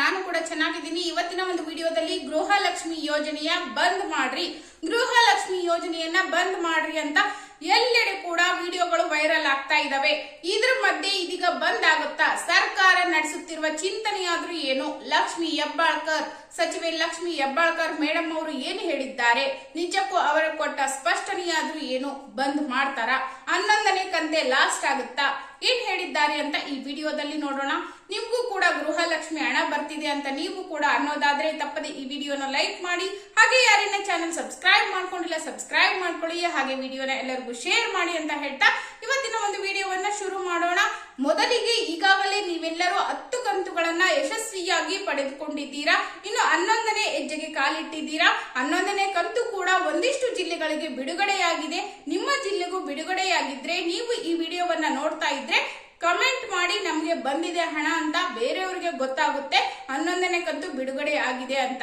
ನಾನು ಕೂಡ ಚೆನ್ನಾಗಿದ್ದೀನಿ. ಇವತ್ತಿನ ಒಂದು ವಿಡಿಯೋದಲ್ಲಿ ಗೃಹಲಕ್ಷ್ಮಿ ಯೋಜನೆಯ ಬಂದ್ ಮಾಡ್ರಿ. ಗೃಹಲಕ್ಷ್ಮಿ ಯೋಜನೆಯನ್ನ ಬಂದ್ ಮಾಡ್ರಿ ಅಂತ ಎಲ್ಲೆಡೆ ಕೂಡ ವಿಡಿಯೋಗಳು ವೈರಲ್ ಆಗ್ತಾ ಇದಾವೆ. ಇದ್ರ ಮಧ್ಯೆ ಇದೀಗ ಬಂದ್ ಆಗುತ್ತಾ? ಸರ್ಕಾರ ನಡೆಸುತ್ತಿರುವ ಚಿಂತನೆಯಾದ್ರೂ ಏನು? ಲಕ್ಷ್ಮಿ ಹೆಬ್ಬಾಳ್ಕರ್, ಸಚಿವೆ ಲಕ್ಷ್ಮಿ ಹೆಬ್ಬಾಳ್ಕರ್ ಮೇಡಮ್ ಅವರು ಏನು ಹೇಳಿದ್ದಾರೆ? ನಿಜಕ್ಕೂ ಅವರ ಕೊಟ್ಟ ಸ್ಪಷ್ಟನೆಯಾದ್ರೂ ಏನು? ಬಂದ್ ಮಾಡ್ತಾರಾ? ಹನ್ನೊಂದನೇ ಕಂತೆ ಲಾಸ್ಟ್ ಆಗುತ್ತಾ? ಏನ್ ಹೇಳಿದ್ದಾರೆ ಅಂತ ಈ ವಿಡಿಯೋದಲ್ಲಿ ನೋಡೋಣ. ನಿಮ್ಗೂ ಹಣ ಬರ್ತಿದೆ ಅಂತ ನೀವು ಕೂಡ ಅನ್ನೋದಾದ್ರೆ ತಪ್ಪದೆ ಈ ವಿಡಿಯೋನ ಲೈಕ್ ಮಾಡಿ, ಹಾಗೆ ಯಾರನ್ನ ಚಾನಲ್ ಸಬ್ಸ್ಕ್ರೈಬ್ ಮಾಡ್ಕೊಂಡಿಲ್ಲ ಸಬ್ಸ್ಕ್ರೈಬ್ ಮಾಡ್ಕೊಳ್ಳಿ, ಹಾಗೆ ವಿಡಿಯೋನ ಎಲ್ಲರಿಗೂ ಶೇರ್ ಮಾಡಿ ಅಂತ ಹೇಳ್ತಾ ಇವತ್ತಿನ ಒಂದು ವಿಡಿಯೋವನ್ನ ಶುರು ಮಾಡೋಣ. ಮೊದಲಿಗೆ ಈಗಾಗಲೇ ನೀವೆಲ್ಲರೂ ಹತ್ತು ಕಂತುಗಳನ್ನ ಯಶಸ್ವಿಯಾಗಿ ಪಡೆದುಕೊಂಡಿದ್ದೀರಾ? ಇನ್ನು ಹನ್ನೊಂದನೇ ಹೆಜ್ಜೆಗೆ ಕಾಲಿಟ್ಟಿದ್ದೀರಾ? ಹನ್ನೊಂದನೇ ಕಂತು ಕೂಡ ಒಂದಿಷ್ಟು ಜಿಲ್ಲೆಗಳಿಗೆ ಬಿಡುಗಡೆಯಾಗಿದೆ. ನಿಮ್ಮ ಜಿಲ್ಲೆಗೂ ಬಿಡುಗಡೆಯಾಗಿದ್ರೆ ನೀವು ಈ ವಿಡಿಯೋವನ್ನ ನೋಡ್ತಾ ಇದ್ರೆ ಕಮೆಂಟ್ ಮಾಡಿ ನಮಗೆ ಬಂದಿದೆ ಹಣ ಅಂತ ಬೇರೆಯವರಿಗೆ ಗೊತ್ತಾಗುತ್ತೆ. ಹನ್ನೊಂದನೇ ಕಂತು ಬಿಡುಗಡೆ ಆಗಿದೆ ಅಂತ.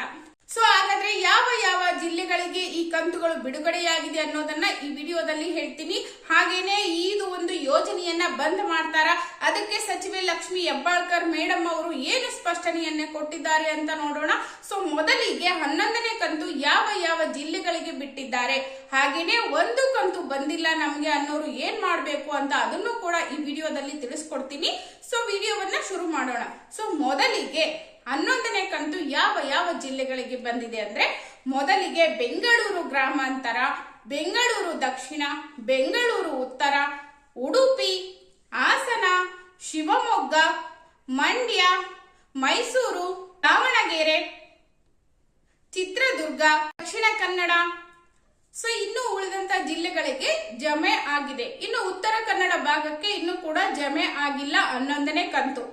ಸೊ ಹಾಗಾದ್ರೆ ಯಾವ ಯಾವ ಜಿಲ್ಲೆಗಳಿಗೆ ಈ ಕಂತುಗಳು ಬಿಡುಗಡೆಯಾಗಿದೆ ಅನ್ನೋದನ್ನ ಈ ವಿಡಿಯೋದಲ್ಲಿ ಹೇಳ್ತೀನಿ. ಹಾಗೇನೆ ಇದು ಒಂದು ಯೋಜನೆಯನ್ನ ಬಂದ್ ಮಾಡ್ತಾರ? ಅದಕ್ಕೆ ಸಚಿವೆ ಲಕ್ಷ್ಮಿ ಹೆಬ್ಬಾಳ್ಕರ್ ಮೇಡಮ್ ಅವರು ಏನು ಸ್ಪಷ್ಟನೆಯನ್ನ ಕೊಟ್ಟಿದ್ದಾರೆ ಅಂತ ನೋಡೋಣ. ಸೊ ಮೊದಲಿಗೆ ಹನ್ನೊಂದನೇ ಕಂತು ಯಾವ ಯಾವ ಜಿಲ್ಲೆಗಳಿಗೆ ಬಿಟ್ಟಿದ್ದಾರೆ? ಹಾಗೇನೆ ಒಂದು ಕಂತು ಬಂದಿಲ್ಲ ನಮ್ಗೆ ಅನ್ನೋರು ಏನ್ ಮಾಡ್ಬೇಕು ಅಂತ ಅದನ್ನು ಕೂಡ ಈ ವಿಡಿಯೋದಲ್ಲಿ ತಿಳಿಸ್ಕೊಡ್ತೀನಿ. ಸೊ ವಿಡಿಯೋವನ್ನ ಶುರು ಮಾಡೋಣ. ಸೊ ಮೊದಲಿಗೆ ಹನ್ನೊಂದನೇ ಕಂತು ಯಾವ ಯಾವ ಜಿಲ್ಲೆಗಳಿಗೆ ಬಂದಿದೆ ಅಂದ್ರೆ ಮೊದಲಿಗೆ ಬೆಂಗಳೂರು ಗ್ರಾಮಾಂತರ, ಬೆಂಗಳೂರು ದಕ್ಷಿಣ, ಬೆಂಗಳೂರು ಉತ್ತರ, ಉಡುಪಿ, ಹಾಸನ, ಶಿವಮೊಗ್ಗ, ಮಂಡ್ಯ, ಮೈಸೂರು, ದಾವಣಗೆರೆ, ಚಿತ್ರದುರ್ಗ, ದಕ್ಷಿಣ ಕನ್ನಡ. ಸೊ ಇನ್ನು ಉಳಿದಂತ ಜಿಲ್ಲೆಗಳಿಗೆ ಜಮೆ ಆಗಿದೆ. ಇನ್ನು ಉತ್ತರ ಕನ್ನಡ ಭಾಗಕ್ಕೆ ಇನ್ನು ಕೂಡ ಜಮೆ ಆಗಿಲ್ಲ ಹನ್ನೊಂದನೇ ಕಂತು.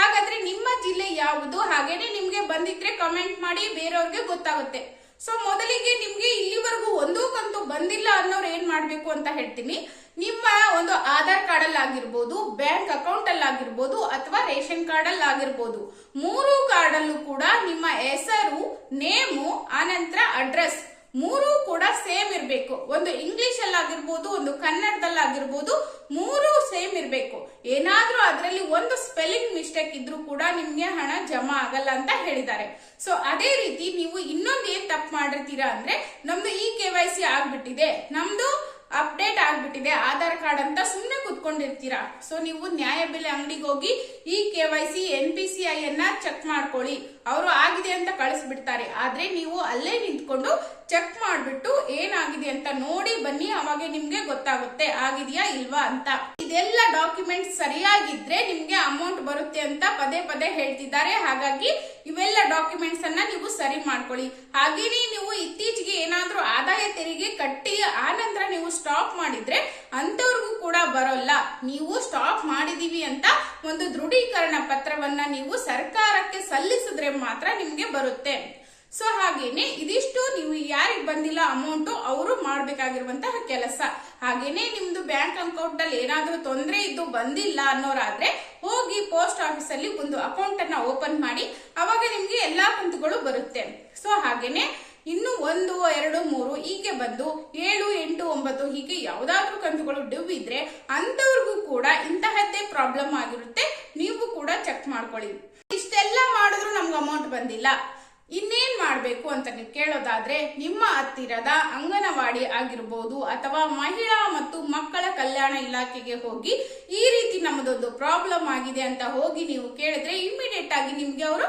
ಹಾಗಾದ್ರೆ ನಿಮ್ಮ ಜಿಲ್ಲೆ ಯಾವುದು? ಹಾಗೇನೆ ನಿಮ್ಗೆ ಬಂದಿದ್ರೆ ಕಮೆಂಟ್ ಮಾಡಿ, ಬೇರೆಯವ್ರಿಗೆ ಗೊತ್ತಾಗುತ್ತೆ. ಸೊ ಮೊದಲಿಗೆ ನಿಮ್ಗೆ ಇಲ್ಲಿವರೆಗೂ ಒಂದೂ ಕಂತು ಬಂದಿಲ್ಲ ಅನ್ನೋರು ಏನ್ ಮಾಡ್ಬೇಕು ಅಂತ ಹೇಳ್ತೀನಿ. ನಿಮ್ಮ ಒಂದು ಆಧಾರ್ ಕಾರ್ಡ್ ಅಲ್ಲಿ ಆಗಿರ್ಬೋದು ಬ್ಯಾಂಕ್ ಅಕೌಂಟ್ ಅಲ್ಲಿ ಆಗಿರ್ಬೋದು ಅಥವಾ ರೇಷನ್ ಕಾರ್ಡ್ ಅಲ್ಲಿ ಆಗಿರ್ಬೋದು ಮೂರು ಕಾರ್ಡ್ ಅಲ್ಲೂ ಕೂಡ ನಿಮ್ಮ ಹೆಸರು, ನೇಮು, ಆನಂತರ ಅಡ್ರೆಸ್ ಮೂರು ಕೂಡ ಸೇಮ್ ಇರಬೇಕು. ಒಂದು ಇಂಗ್ಲಿಷ್ ಅಲ್ಲಿ ಆಗಿರ್ಬೋದು ಒಂದು ಕನ್ನಡದಲ್ಲಿ ಆಗಿರ್ಬೋದು ಇರಬೇಕು ಏನಾದ್ರೂ ಅದರಲ್ಲಿ ಒಂದು ಸ್ಪೆಲ್ಲಿಂಗ್ ಮಿಸ್ಟೇಕ್ ಇದ್ರೂ ಕೂಡ ನಿಮ್ಗೆ ಹಣ ಜಮಾ ಆಗಲ್ಲ ಅಂತ ಹೇಳಿದ್ದಾರೆ. ಸೊ ಅದೇ ರೀತಿ ನೀವು ಇನ್ನೊಂದು ಏನ್ ತಪ್ಪು ಮಾಡಿರ್ತೀರಾ ಅಂದ್ರೆ, ನಮ್ದು ಈ ಕೆ ವೈ ಸಿ ಆಗ್ಬಿಟ್ಟಿದೆ, ನಮ್ದು ಅಪ್ಡೇಟ್ ಆಗ್ಬಿಟ್ಟಿದೆ, ಆಧಾರ್ ಕಾರ್ಡ್ ಅಂತ ಸುಮ್ಮನೆ ಕುತ್ಕೊಂಡಿರ್ತೀರಾ. ಸೊ ನೀವು ನ್ಯಾಯಬೆಲೆ ಅಂಗಡಿಗೆ ಹೋಗಿ ಈ K Y C, N P C I ಅನ್ನ ಚೆಕ್ ಮಾಡ್ಕೊಳ್ಳಿ. ಅವರು ಕಳಿಸ್ಬಿಡ್ತಾರೆ ಆದ್ರೆ ನೀವು ಅಲ್ಲೇ ನಿಂತ್ಕೊಂಡು ಚೆಕ್ ಮಾಡ್ಬಿಟ್ಟು ಏನಾಗಿದೆ ಅಂತ ನೋಡಿ ಬನ್ನಿ, ಅವಾಗ ನಿಮ್ಗೆ ಗೊತ್ತಾಗುತ್ತೆ. ಆಗಿದೆಯಾ ಇಲ್ವಾ ಅಂತ. ಇದೆಲ್ಲ ಡಾಕ್ಯುಮೆಂಟ್ ಸರಿಯಾಗಿದ್ರೆ ನಿಮ್ಗೆ ಅಮೌಂಟ್ ಬರುತ್ತೆ ಅಂತ ಪದೇ ಪದೇ ಹೇಳ್ತಿದ್ದಾರೆ. ಹಾಗಾಗಿ ಇವೆಲ್ಲ ಡಾಕ್ಯುಮೆಂಟ್ಸ್ ಅನ್ನ ನೀವು ಸರಿ ಮಾಡ್ಕೊಳ್ಳಿ. ಹಾಗೇನೆ ನೀವು ಇತ್ತೀಚೆಗೆ ಏನಾದ್ರೂ ಆದಾಯ ತೆರಿಗೆ ಕಟ್ಟಿ ಆ ನಂತರ ನೀವು ಸ್ಟಾಪ್ ಮಾಡಿದ್ರೆ ಕೂಡ ಬರೋಲ್ಲ. ನೀವು ಸ್ಟಾಪ್ ಮಾಡಿದೀವಿ ಅಂತ ಒಂದು ದೃಢೀಕರಣ ಪತ್ರವನ್ನ ನೀವು ಸರ್ಕಾರಕ್ಕೆ ಸಲ್ಲಿಸಿದ್ರೆ ಮಾತ್ರ ನಿಮ್ಗೆ ಬರುತ್ತೆ. ಸೊ ಹಾಗೇನೆ ಇದಿಷ್ಟು ನೀವು ಯಾರಿಗೆ ಬಂದಿಲ್ಲ ಅಮೌಂಟ್ ಅವರು ಮಾಡಬೇಕಾಗಿರುವಂತಹ ಕೆಲಸ. ಹಾಗೇನೆ ನಿಮ್ದು ಬ್ಯಾಂಕ್ ಅಕೌಂಟ್ ಅಲ್ಲಿ ಏನಾದ್ರೂ ತೊಂದರೆ ಇದ್ದು ಬಂದಿಲ್ಲ ಅನ್ನೋರಾದ್ರೆ ಹೋಗಿ ಪೋಸ್ಟ್ ಆಫೀಸ್ ಅಲ್ಲಿ ಒಂದು ಅಕೌಂಟ್ ಅನ್ನ ಓಪನ್ ಮಾಡಿ ಅವಾಗ ನಿಮ್ಗೆ ಎಲ್ಲಾ ಕಂತುಗಳು ಬರುತ್ತೆ. ಸೊ ಹಾಗೇನೆ ಇನ್ನು ಒಂದು, ಎರಡು, ಮೂರು ಹೀಗೆ ಬಂದು ಏಳು ಹೀಗೆ ಯಾವುದಾದ್ರೂ ಕಂತುಗಳು ಡ್ಯೂ ಇದ್ರೆ ಅಂತವ್ರಿಗೂ ಕೂಡ ಇಂತಹದ್ದೇ ಪ್ರಾಬ್ಲಮ್ ಆಗಿರುತ್ತೆ. ನೀವು ಕೂಡ ಚೆಕ್ ಮಾಡ್ಕೊಳ್ಳಿ. ಇಷ್ಟೆಲ್ಲ ಮಾಡಿದ್ರು ನಮ್ಗೆ ಅಮೌಂಟ್ ಬಂದಿಲ್ಲ. ಇನ್ನೇನ್ ಮಾಡಬೇಕು ಅಂತ ನೀವು ಕೇಳೋದಾದ್ರೆ ನಿಮ್ಮ ಹತ್ತಿರದ ಅಂಗನವಾಡಿ ಆಗಿರ್ಬೋದು ಅಥವಾ ಮಹಿಳಾ ಮತ್ತು ಮಕ್ಕಳ ಕಲ್ಯಾಣ ಇಲಾಖೆಗೆ ಹೋಗಿ ಈ ರೀತಿ ನಮ್ಮದೊಂದು ಪ್ರಾಬ್ಲಮ್ ಆಗಿದೆ ಅಂತ ಹೋಗಿ ನೀವು ಕೇಳಿದ್ರೆ ಇಮಿಡಿಯೇಟ್ ಆಗಿ ನಿಮ್ಗೆ ಅವರು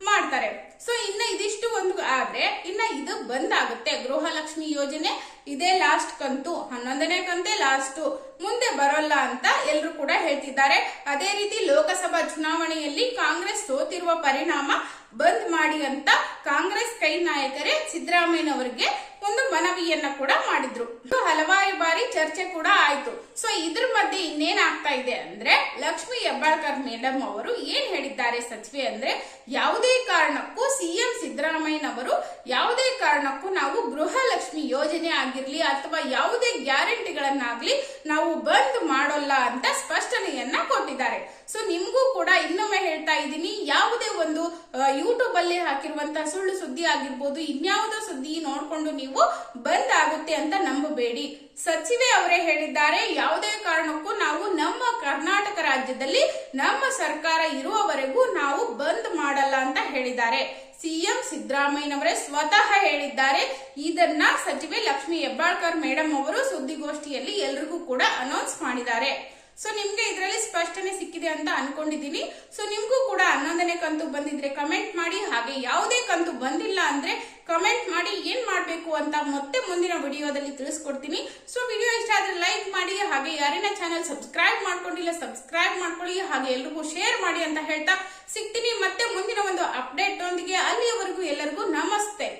ಮಾಡ್ತಾರೆ. ಸೊ ಇನ್ನ ಇದಿಷ್ಟು ಒಂದು ಆದ್ರೆ, ಇನ್ನ ಇದು ಬಂದ್ ಆಗುತ್ತೆ ಗೃಹಲಕ್ಷ್ಮಿ ಯೋಜನೆ ಇದೇ ಲಾಸ್ಟ್ ಕಂತು, ಹನ್ನೊಂದನೇ ಕಂತೆ ಲಾಸ್ಟ್ ಮುಂದೆ ಬರೋಲ್ಲ ಅಂತ ಎಲ್ರು ಕೂಡ ಹೇಳ್ತಿದ್ದಾರೆ. ಅದೇ ರೀತಿ ಲೋಕಸಭಾ ಚುನಾವಣೆಯಲ್ಲಿ ಕಾಂಗ್ರೆಸ್ ಸೋತಿರುವ ಪರಿಣಾಮ ಬಂದ್ ಮಾಡಿ ಅಂತ ಕಾಂಗ್ರೆಸ್ ಕೈ ನಾಯಕರೇ ಸಿದ್ದರಾಮಯ್ಯನವರಿಗೆ ಒಂದು ಮನವಿಯನ್ನ ಕೂಡ ಮಾಡಿದ್ರು. ಹಲವಾರು ಬಾರಿ ಚರ್ಚೆ ಕೂಡ ಆಯ್ತು. ಸೊ ಇದ್ರ ಮಧ್ಯೆ ಇನ್ನೇನ್ ಆಗ್ತಾ ಇದೆ ಅಂದ್ರೆ ಲಕ್ಷ್ಮಿ ಹೆಬ್ಬಾಳ್ಕರ್ ಮೇಡಮ್ ಅವರು ಏನ್ ಹೇಳಿದ್ದಾರೆ ಸಚಿವೆ ಅಂದ್ರೆ, ಯಾವುದೇ ಕಾರಣಕ್ಕೂ ಸಿಎಂ ಸಿದ್ದರಾಮಯ್ಯನವರು ಯಾವುದೇ ಕಾರಣಕ್ಕೂ ನಾವು ಗೃಹಲಕ್ಷ್ಮಿ ಯೋಜನೆ ಆಗಿರ್ಲಿ ಅಥವಾ ಯಾವುದೇ ಗ್ಯಾರಂಟಿಗಳನ್ನಾಗ್ಲಿ ನಾವು ಬಂದ್ ಮಾಡೋಲ್ಲ ಅಂತ ಸ್ಪಷ್ಟನೆಯನ್ನ ಕೊಟ್ಟಿದ್ದಾರೆ. ಸೊ ನಿಮ್ಗೂ ಕೂಡ ಇನ್ನೊಮ್ಮೆ ಹೇಳ್ತಾ ಇದ್ದೀನಿ, ಯಾವುದೇ ಒಂದು ಯೂಟ್ಯೂಬ್ ಅಲ್ಲಿ ಹಾಕಿರುವಂತಹ ಸುಳ್ಳು ಸುದ್ದಿ ಆಗಿರ್ಬೋದು, ಇನ್ಯಾವುದೋ ಸುದ್ದಿ ನೋಡ್ಕೊಂಡು ನೀವು ಬಂದ್ ಆಗುತ್ತೆ ಅಂತ ನಂಬಬೇಡಿ. ಸಚಿವೆ ಅವರೇ ಹೇಳಿದ್ದಾರೆ, ಯಾವುದೇ ಕಾರಣಕ್ಕೂ ನಾವು ನಮ್ಮ ಕರ್ನಾಟಕ ರಾಜ್ಯದಲ್ಲಿ ನಮ್ಮ ಸರ್ಕಾರ ಇರುವವರೆಗೂ ನಾವು ಬಂದ್ ಮಾಡಲ್ಲ ಅಂತ ಹೇಳಿದ್ದಾರೆ. ಸಿಎಂ ಸಿದ್ದರಾಮಯ್ಯನವರೇ ಸ್ವತಃ ಹೇಳಿದ್ದಾರೆ. ಇದನ್ನ ಸಚಿವೆ ಲಕ್ಷ್ಮಿ ಹೆಬ್ಬಾಳ್ಕರ್ ಮೇಡಮ್ ಅವರು ಸುದ್ದಿಗೋಷ್ಠಿಯಲ್ಲಿ ಎಲ್ರಿಗೂ ಕೂಡ ಅನೌನ್ಸ್ ಮಾಡಿದ್ದಾರೆ. ಸೊ ನಿಮ್ಗೆ ಇದರಲ್ಲಿ ಸ್ಪಷ್ಟನೆ ಸಿಕ್ಕಿದೆ ಅಂತ ಅನ್ಕೊಂಡಿದೀನಿ ಸೊ ನಿಮ್ಗೂ ಕೂಡ ಹನ್ನೊಂದನೇ ಕಂತು ಬಂದಿದ್ರೆ ಕಮೆಂಟ್ ಮಾಡಿ. ಹಾಗೆ ಯಾವುದೇ ಕಂತು ಬಂದಿಲ್ಲ ಅಂದ್ರೆ ಕಮೆಂಟ್ ಮಾಡಿ ಏನ್ ಮಾಡ್ಬೇಕು ಅಂತ ಮತ್ತೆ ಮುಂದಿನ ವಿಡಿಯೋದಲ್ಲಿ ತಿಳಿಸ್ಕೊಡ್ತೀನಿ. ಸೊ ವಿಡಿಯೋ ಇಷ್ಟ ಆದ್ರೆ ಲೈಕ್ ಮಾಡಿ. ಹಾಗೆ ಯಾರೇನ ಚಾನಲ್ ಸಬ್ಸ್ಕ್ರೈಬ್ ಮಾಡ್ಕೊಂಡಿಲ್ಲ ಸಬ್ಸ್ಕ್ರೈಬ್ ಮಾಡ್ಕೊಳ್ಳಿ. ಹಾಗೆ ಎಲ್ರಿಗೂ ಶೇರ್ ಮಾಡಿ ಅಂತ ಹೇಳ್ತಾ ಸಿಗ್ತೀನಿ. ಮತ್ತೆ ಮುಂದಿನ ಒಂದು ಅಪ್ಡೇಟ್ ಒಂದಿಗೆ ಅಲ್ಲಿಯವರೆಗೂ ಎಲ್ಲರಿಗೂ ನಮಸ್ತೆ.